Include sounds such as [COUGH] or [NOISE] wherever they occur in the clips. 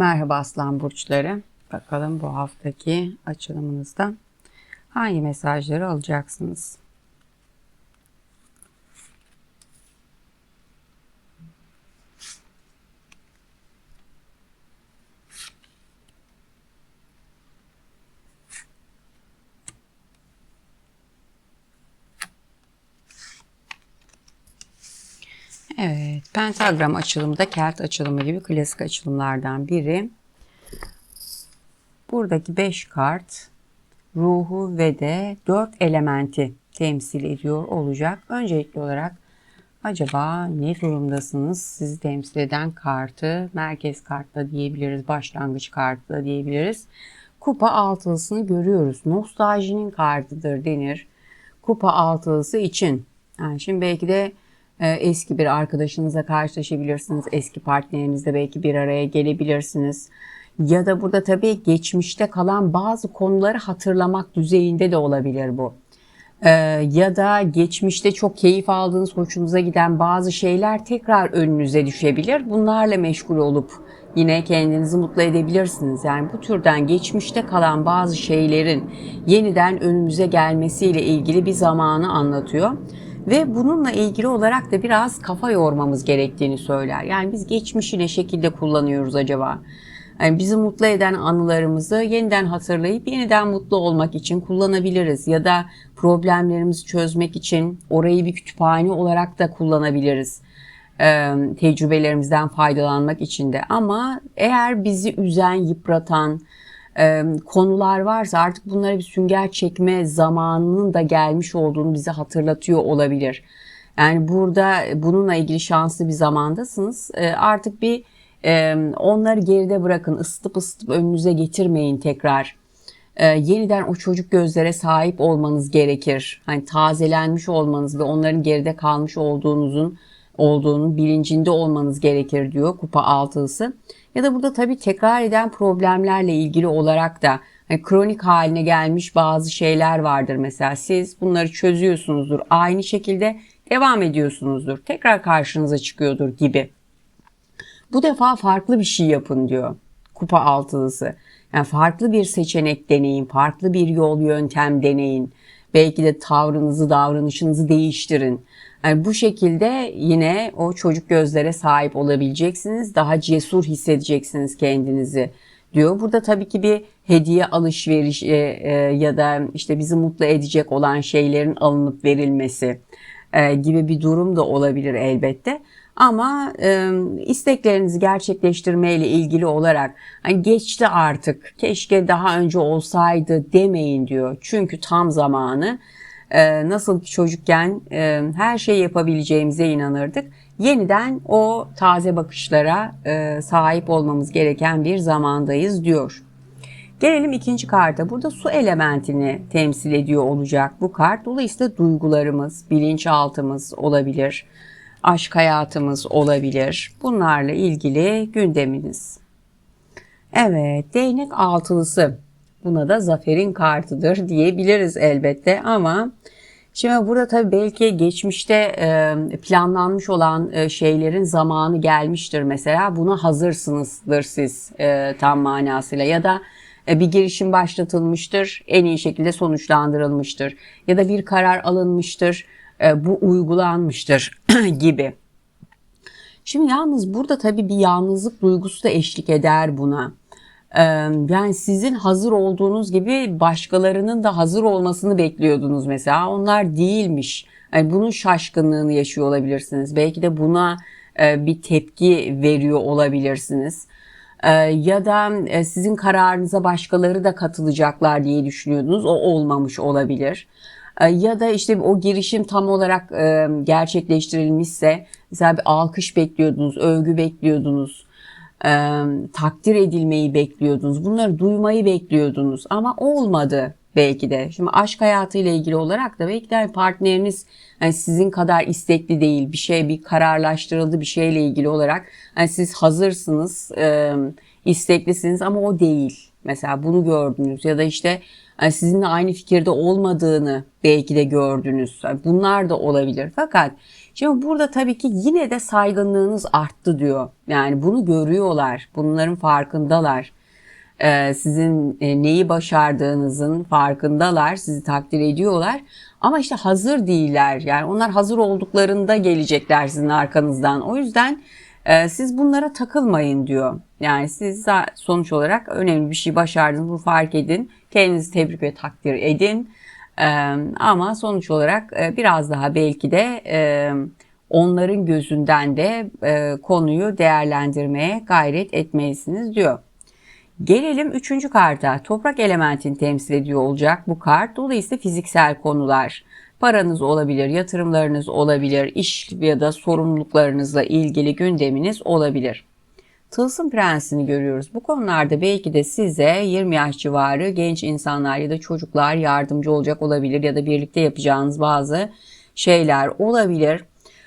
Merhaba Aslan Burçları. Bakalım bu haftaki açılımınızda hangi mesajları alacaksınız? Evet, pentagram açılımı da kelt açılımı gibi klasik açılımlardan biri. Buradaki 5 kart ruhu ve de 4 elementi temsil ediyor olacak. Öncelikli olarak acaba ne durumdasınız? Sizi temsil eden kartı merkez kartla diyebiliriz, başlangıç kartla diyebiliriz. Kupa altılısını görüyoruz. Nostaljinin kartıdır denir. Kupa altılısı için. Yani şimdi belki de eski bir arkadaşınızla karşılaşabilirsiniz. Eski partnerinizle belki bir araya gelebilirsiniz. Ya da burada tabii geçmişte kalan bazı konuları hatırlamak düzeyinde de olabilir bu. Ee, ya da geçmişte çok keyif aldığınız, hoşunuza giden bazı şeyler tekrar önünüze düşebilir. Bunlarla meşgul olup yine kendinizi mutlu edebilirsiniz. Yani bu türden geçmişte kalan bazı şeylerin yeniden önümüze gelmesiyle ilgili bir zamanı anlatıyor. Ve bununla ilgili olarak da biraz kafa yormamız gerektiğini söyler. Yani biz geçmişi ne şekilde kullanıyoruz acaba? Yani bizi mutlu eden anılarımızı yeniden hatırlayıp yeniden mutlu olmak için kullanabiliriz. Ya da problemlerimizi çözmek için orayı bir kütüphane olarak da kullanabiliriz. Tecrübelerimizden faydalanmak için de. Ama eğer bizi üzen, yıpratan, e, konular varsa artık bunlara bir sünger çekme zamanının da gelmiş olduğunu bize hatırlatıyor olabilir. Yani burada bununla ilgili şanslı bir zamandasınız. E, artık bir e, onları geride bırakın, ısıtıp ısıtıp önünüze getirmeyin tekrar. E, yeniden o çocuk gözlere sahip olmanız gerekir. Hani tazelenmiş olmanız ve onların geride kalmış olduğunuzun olduğunun bilincinde olmanız gerekir diyor kupa altısı. Ya da burada tabii tekrar eden problemlerle ilgili olarak da hani kronik haline gelmiş bazı şeyler vardır mesela. Siz bunları çözüyorsunuzdur. Aynı şekilde devam ediyorsunuzdur. Tekrar karşınıza çıkıyordur gibi. Bu defa farklı bir şey yapın diyor kupa altılısı. Yani farklı bir seçenek deneyin, farklı bir yol yöntem deneyin. Belki de tavrınızı, davranışınızı değiştirin. Yani bu şekilde yine o çocuk gözlere sahip olabileceksiniz. Daha cesur hissedeceksiniz kendinizi diyor. Burada tabii ki bir hediye alışveriş e, e, ya da işte bizi mutlu edecek olan şeylerin alınıp verilmesi e, gibi bir durum da olabilir elbette. Ama e, isteklerinizi gerçekleştirmeyle ilgili olarak hani geçti artık keşke daha önce olsaydı demeyin diyor. Çünkü tam zamanı e, nasıl ki çocukken e, her şeyi yapabileceğimize inanırdık. Yeniden o taze bakışlara e, sahip olmamız gereken bir zamandayız diyor. Gelelim ikinci karta. Burada su elementini temsil ediyor olacak bu kart. Dolayısıyla duygularımız, bilinçaltımız olabilir aşk hayatımız olabilir. Bunlarla ilgili gündeminiz. Evet, değnek altılısı. Buna da zaferin kartıdır diyebiliriz elbette ama şimdi burada tabii belki geçmişte e, planlanmış olan e, şeylerin zamanı gelmiştir mesela. Buna hazırsınızdır siz e, tam manasıyla ya da bir girişim başlatılmıştır, en iyi şekilde sonuçlandırılmıştır ya da bir karar alınmıştır bu uygulanmıştır [CLEARS THROAT] gibi. Şimdi yalnız burada tabii bir yalnızlık duygusu da eşlik eder buna. Yani sizin hazır olduğunuz gibi başkalarının da hazır olmasını bekliyordunuz mesela. Onlar değilmiş. Yani bunun şaşkınlığını yaşıyor olabilirsiniz. Belki de buna bir tepki veriyor olabilirsiniz. Ya da sizin kararınıza başkaları da katılacaklar diye düşünüyordunuz. O olmamış olabilir. Ya da işte o girişim tam olarak gerçekleştirilmişse mesela bir alkış bekliyordunuz, övgü bekliyordunuz, e, takdir edilmeyi bekliyordunuz, bunları duymayı bekliyordunuz ama olmadı belki de. Şimdi aşk hayatıyla ilgili olarak da belki de partneriniz yani sizin kadar istekli değil bir şey bir kararlaştırıldı bir şeyle ilgili olarak yani siz hazırsınız, isteklisiniz ama o değil Mesela bunu gördünüz ya da işte yani sizinle aynı fikirde olmadığını belki de gördünüz. Yani bunlar da olabilir. Fakat şimdi burada tabii ki yine de saygınlığınız arttı diyor. Yani bunu görüyorlar. Bunların farkındalar. Ee, sizin e, neyi başardığınızın farkındalar. Sizi takdir ediyorlar. Ama işte hazır değiller. Yani onlar hazır olduklarında gelecekler sizin arkanızdan. O yüzden e, siz bunlara takılmayın diyor. Yani siz sonuç olarak önemli bir şey başardınız. Bunu fark edin. Kendinizi tebrik ve takdir edin. Ama sonuç olarak biraz daha belki de onların gözünden de konuyu değerlendirmeye gayret etmelisiniz diyor. Gelelim üçüncü karta. Toprak elementini temsil ediyor olacak bu kart. Dolayısıyla fiziksel konular. Paranız olabilir, yatırımlarınız olabilir, iş ya da sorumluluklarınızla ilgili gündeminiz olabilir. Tılsım prensini görüyoruz. Bu konularda belki de size 20 yaş civarı genç insanlar ya da çocuklar yardımcı olacak olabilir ya da birlikte yapacağınız bazı şeyler olabilir.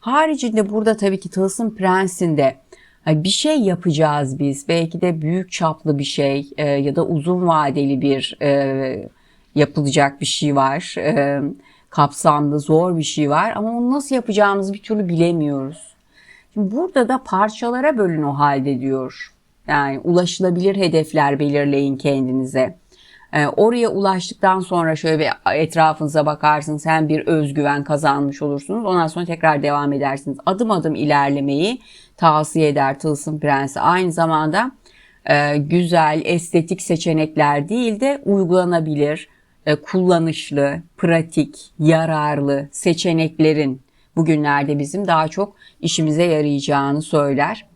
Haricinde burada tabii ki Tılsım prensinde bir şey yapacağız biz. Belki de büyük çaplı bir şey e, ya da uzun vadeli bir e, yapılacak bir şey var. E, kapsamlı, zor bir şey var ama onu nasıl yapacağımızı bir türlü bilemiyoruz. Şimdi burada da parçalara bölün o halde diyor. Yani ulaşılabilir hedefler belirleyin kendinize. Ee, oraya ulaştıktan sonra şöyle bir etrafınıza bakarsınız. Hem bir özgüven kazanmış olursunuz. Ondan sonra tekrar devam edersiniz. Adım adım ilerlemeyi tavsiye eder Tılsım Prensi. Aynı zamanda e, güzel, estetik seçenekler değil de uygulanabilir, e, kullanışlı, pratik, yararlı seçeneklerin bugünlerde bizim daha çok işimize yarayacağını söyler.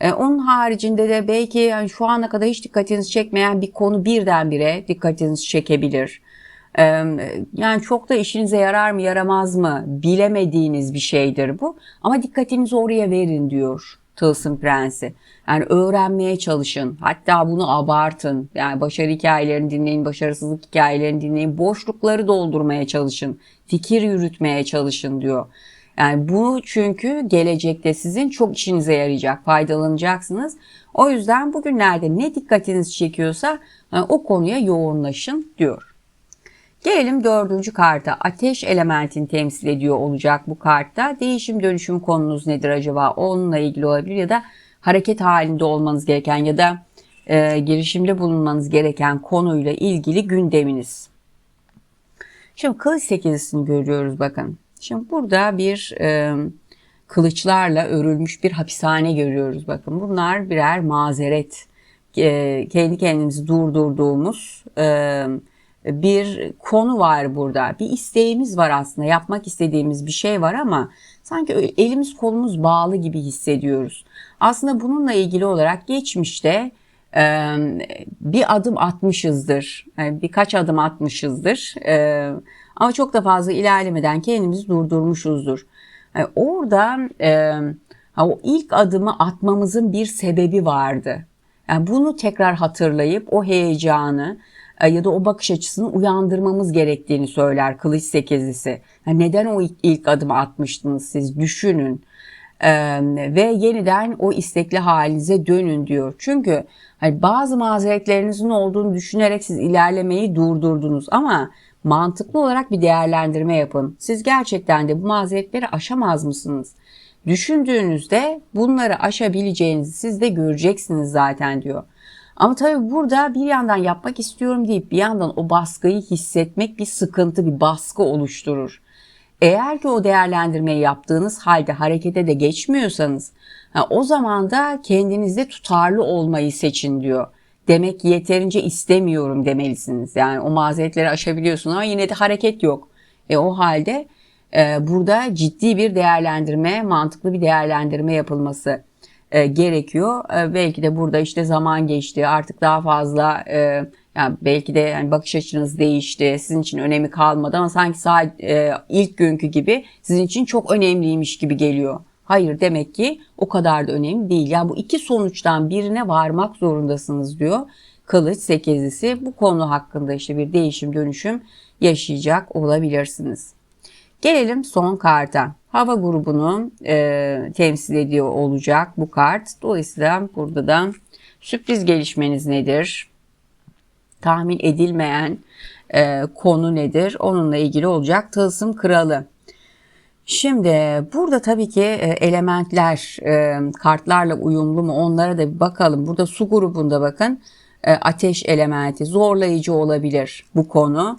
E, onun haricinde de belki yani şu ana kadar hiç dikkatinizi çekmeyen bir konu birdenbire dikkatinizi çekebilir. E, yani çok da işinize yarar mı yaramaz mı bilemediğiniz bir şeydir bu. Ama dikkatinizi oraya verin diyor Tılsım Prensi. Yani öğrenmeye çalışın. Hatta bunu abartın. Yani başarı hikayelerini dinleyin, başarısızlık hikayelerini dinleyin. Boşlukları doldurmaya çalışın. Fikir yürütmeye çalışın diyor. Yani bu çünkü gelecekte sizin çok işinize yarayacak, faydalanacaksınız. O yüzden bugünlerde ne dikkatiniz çekiyorsa yani o konuya yoğunlaşın diyor. Gelelim dördüncü karta. Ateş elementini temsil ediyor olacak bu kartta. Değişim dönüşüm konunuz nedir acaba? Onunla ilgili olabilir ya da hareket halinde olmanız gereken ya da e, girişimde bulunmanız gereken konuyla ilgili gündeminiz. Şimdi kılıç sekizincisini görüyoruz bakın. Şimdi burada bir e, kılıçlarla örülmüş bir hapishane görüyoruz bakın. Bunlar birer mazeret. E, kendi kendimizi durdurduğumuz e, bir konu var burada. Bir isteğimiz var aslında. Yapmak istediğimiz bir şey var ama sanki elimiz kolumuz bağlı gibi hissediyoruz. Aslında bununla ilgili olarak geçmişte e, bir adım atmışızdır. Yani birkaç adım atmışızdır. E, ama çok da fazla ilerlemeden kendimizi durdurmuşuzdur. Yani orada e, o ilk adımı atmamızın bir sebebi vardı. Yani bunu tekrar hatırlayıp o heyecanı e, ya da o bakış açısını uyandırmamız gerektiğini söyler Kılıç Sekizlisi. Yani neden o ilk, adımı atmıştınız siz düşünün. Ee, ve yeniden o istekli halinize dönün diyor. Çünkü hani bazı mazeretlerinizin olduğunu düşünerek siz ilerlemeyi durdurdunuz ama mantıklı olarak bir değerlendirme yapın. Siz gerçekten de bu mazeretleri aşamaz mısınız? Düşündüğünüzde bunları aşabileceğinizi siz de göreceksiniz zaten diyor. Ama tabii burada bir yandan yapmak istiyorum deyip bir yandan o baskıyı hissetmek bir sıkıntı, bir baskı oluşturur. Eğer ki o değerlendirmeyi yaptığınız halde harekete de geçmiyorsanız o zaman da kendinizde tutarlı olmayı seçin diyor demek yeterince istemiyorum demelisiniz. Yani o mazeretleri aşabiliyorsun ama yine de hareket yok. E o halde e, burada ciddi bir değerlendirme, mantıklı bir değerlendirme yapılması e, gerekiyor. E, belki de burada işte zaman geçti, artık daha fazla e, yani belki de yani bakış açınız değişti, sizin için önemi kalmadı ama sanki sadece e, ilk günkü gibi sizin için çok önemliymiş gibi geliyor. Hayır demek ki o kadar da önemli değil. Yani bu iki sonuçtan birine varmak zorundasınız diyor. Kılıç sekizlisi bu konu hakkında işte bir değişim dönüşüm yaşayacak olabilirsiniz. Gelelim son karta. Hava grubunu e, temsil ediyor olacak bu kart. Dolayısıyla burada da sürpriz gelişmeniz nedir? tahmin edilmeyen e, konu nedir? Onunla ilgili olacak. Tılsım kralı. Şimdi burada tabii ki e, elementler e, kartlarla uyumlu mu onlara da bir bakalım. Burada su grubunda bakın e, ateş elementi zorlayıcı olabilir bu konu.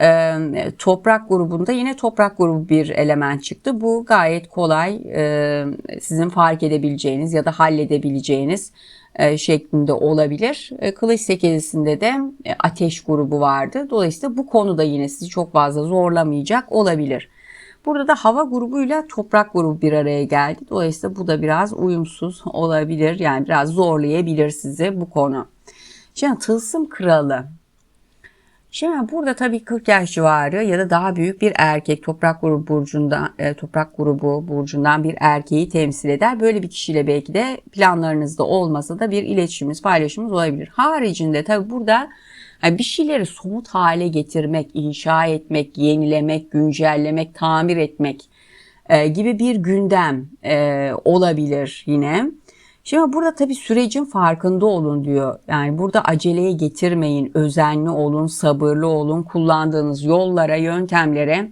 E, toprak grubunda yine toprak grubu bir element çıktı. Bu gayet kolay e, sizin fark edebileceğiniz ya da halledebileceğiniz e, şeklinde olabilir. E, Kılıç sekilisinde de e, ateş grubu vardı. Dolayısıyla bu konuda yine sizi çok fazla zorlamayacak olabilir. Burada da hava grubuyla toprak grubu bir araya geldi. Dolayısıyla bu da biraz uyumsuz olabilir. Yani biraz zorlayabilir sizi bu konu. Şimdi tılsım kralı. Şimdi burada tabii 40 yaş civarı ya da daha büyük bir erkek toprak grubu burcundan e, toprak grubu burcundan bir erkeği temsil eder. Böyle bir kişiyle belki de planlarınızda olmasa da bir iletişimimiz, paylaşımımız olabilir. Haricinde tabii burada yani bir şeyleri somut hale getirmek, inşa etmek, yenilemek, güncellemek, tamir etmek e, gibi bir gündem e, olabilir yine. Şimdi burada tabii sürecin farkında olun diyor. Yani burada aceleye getirmeyin, özenli olun, sabırlı olun, kullandığınız yollara, yöntemlere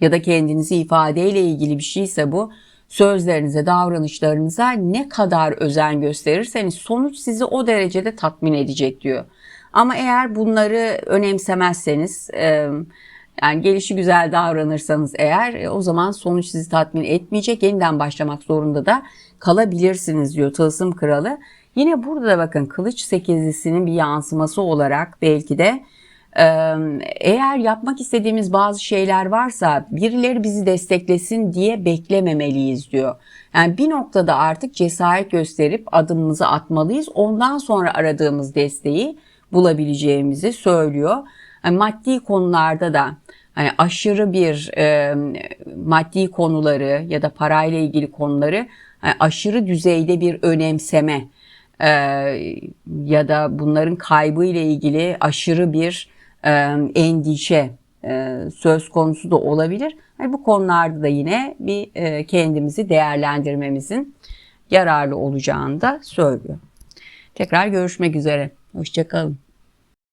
ya da kendinizi ifadeyle ilgili bir şeyse bu sözlerinize, davranışlarınıza ne kadar özen gösterirseniz sonuç sizi o derecede tatmin edecek diyor. Ama eğer bunları önemsemezseniz, yani gelişi güzel davranırsanız eğer o zaman sonuç sizi tatmin etmeyecek. Yeniden başlamak zorunda da kalabilirsiniz diyor Tılsım Kralı. Yine burada da bakın kılıç sekizlisinin bir yansıması olarak belki de eğer yapmak istediğimiz bazı şeyler varsa birileri bizi desteklesin diye beklememeliyiz diyor. Yani bir noktada artık cesaret gösterip adımımızı atmalıyız. Ondan sonra aradığımız desteği bulabileceğimizi söylüyor. Yani maddi konularda da hani aşırı bir e, maddi konuları ya da parayla ilgili konuları yani aşırı düzeyde bir önemseme e, ya da bunların kaybı ile ilgili aşırı bir e, endişe e, söz konusu da olabilir. Yani bu konularda da yine bir e, kendimizi değerlendirmemizin yararlı olacağını da söylüyor. Tekrar görüşmek üzere. Hoşçakalın.